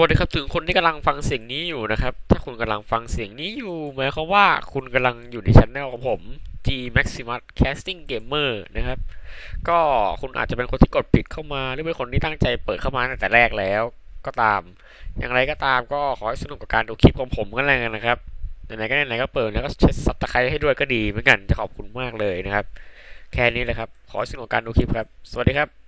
วัสดีครับถึงคนที่กำลังฟังเสียงนี้อยู่นะครับ ถ้าคุณกำลังฟังเสียงนี้อยู่หมายความว่าคุณกำลังอยู่ในชั้นแนลของผม G Maximus Casting Gamer นะครับ ก็คุณอาจจะเป็นคนที่กดผิดเข้ามาหรือเป็นคนที่ตั้งใจเปิดเข้ามาตั้งแต่แรกแล้วก็ตาม อย่างไรก็ตามก็ขอให้สนุกกับการดูคลิปของผมกันแล้วกันนะครับไหนๆก็ไหนๆก็เปิดแล้วก็เช็ดซับตะไคร้ให้ด้วยก็ดีเหมือนกันจะขอบคุณมากเลยนะครับ แค่นี้เลยครับ ขอให้สนุกกับการดูคลิปครับ สวัสดีครับ